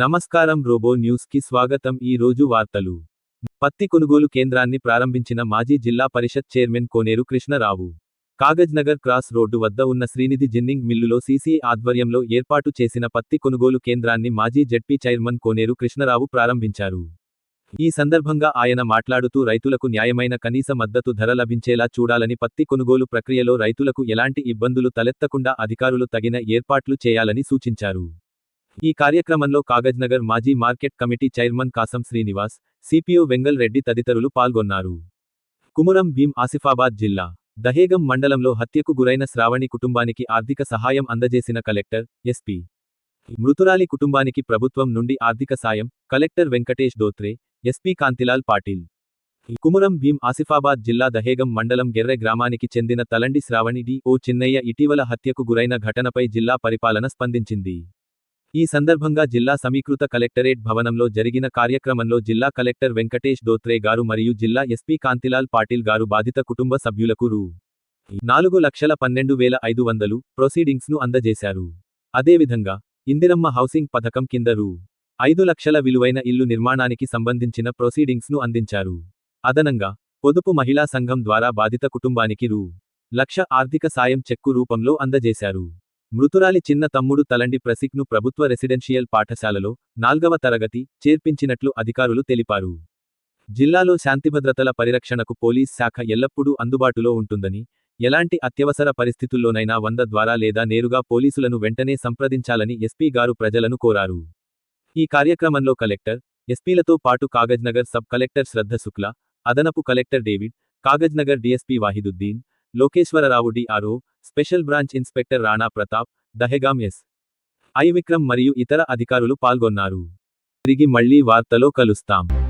నమస్కారం రోబో న్యూస్కి స్వాగతం. ఈ రోజు వార్తలు. పత్తి కొనుగోలు కేంద్రాన్ని ప్రారంభించిన మాజీ జిల్లా పరిషత్ chairman Koneru Krishnarao. Kagaznagar cross road వద్ద ఉన్న శ్రీనిధి జిన్నింగ్ మిల్లులో సీసీ ఆధ్వర్యంలో ఏర్పాటు చేసిన పత్తి కొనుగోలు కేంద్రాన్ని మాజీ జడ్పీ చైర్మన్ కోనేరు కృష్ణరావు ప్రారంభించారు. ఈ సందర్భంగా ఆయన మాట్లాడుతూ రైతులకు న్యాయమైన కనీస మద్దతు ధర లభించేలా చూడాలని పత్తి కొనుగోలు ప్రక్రియలో రైతులకు ఎలాంటి ఇబ్బందులు తలెత్తకుండా అధికారులు తగిన ఏర్పాట్లు చేయాలని సూచించారు. ఈ కార్యక్రమంలో కాగజ్నగర్ మాజీ market committee chairman Kasam Srinivas CPO Vengal Reddy తదితరులు పాల్గొన్నారు. కుమురం భీం ఆసిఫాబాద్ జిల్లా దహేగం మండలంలో హత్యకు గురైన శ్రావణి కుటుంబానికి ఆర్థిక సహాయం అందజేసిన కలెక్టర్ ఎస్పీ. మృతురాలి కుటుంబానికి ప్రభుత్వం నుండి ఆర్థిక సాయం కలెక్టర్ వెంకటేష్ దోత్రే ఎస్పీ కాంతిలాల్ పాటిల్. కుమురం భీం ఆసిఫాబాద్ జిల్లా దహేగం మండలం గెర్రె గ్రామానికి చెందిన తలండి శ్రావణి డి. ఓ. చిన్నయ్య ఇటీవల హత్యకు గురైన ఘటనపై జిల్లా పరిపాలన స్పందించింది. ఈ సందర్భంగా జిల్లా సమీకృత కలెక్టరేట్ భవనంలో జరిగిన కార్యక్రమంలో జిల్లా కలెక్టర్ వెంకటేష్ దోత్రే గారు మరియు జిల్లా ఎస్పీ కాంతిలాల్ పాటిల్ గారు బాధిత కుటుంబ సభ్యులకు రూ. నాలుగు లక్షల పన్నెండు వేల ఐదు వందలు ప్రొసీడింగ్స్ను అందజేశారు. అదేవిధంగా ఇందిరమ్మ హౌసింగ్ పథకం కింద రూ. ఐదు లక్షల విలువైన ఇల్లు నిర్మాణానికి సంబంధించిన ప్రొసీడింగ్స్ను అందించారు. అదనంగా పొదుపు మహిళా సంఘం ద్వారా బాధిత కుటుంబానికి రూ. లక్ష ఆర్థిక సాయం చెక్కు రూపంలో అందజేశారు. మృతురాలి చిన్న తమ్ముడు తలండి ప్రసిక్ను ప్రభుత్వ రెసిడెన్షియల్ పాఠశాలలో నాల్గవ తరగతి చేర్పించినట్లు అధికారులు తెలిపారు. జిల్లాలో శాంతిభద్రతల పరిరక్షణకు పోలీస్ శాఖ ఎల్లప్పుడూ అందుబాటులో ఉంటుందని ఎలాంటి అత్యవసర పరిస్థితుల్లోనైనా వంద ద్వారా లేదా నేరుగా పోలీసులను వెంటనే సంప్రదించాలని ఎస్పీ గారు ప్రజలను కోరారు. ఈ కార్యక్రమంలో కలెక్టర్ ఎస్పీలతో పాటు కాగజ్నగర్ సబ్ కలెక్టర్ శ్రద్ధ శుక్లా అదనపు collector David Kagaznagar DSP Vahiduddin Lokeshwararao DRO special branch inspector Rana Pratap Dahegam S. I Vikram మరియు ఇతర అధికారులు పాల్గొన్నారు. తిరిగి మళ్ళీ వార్తలో కలుస్తాం.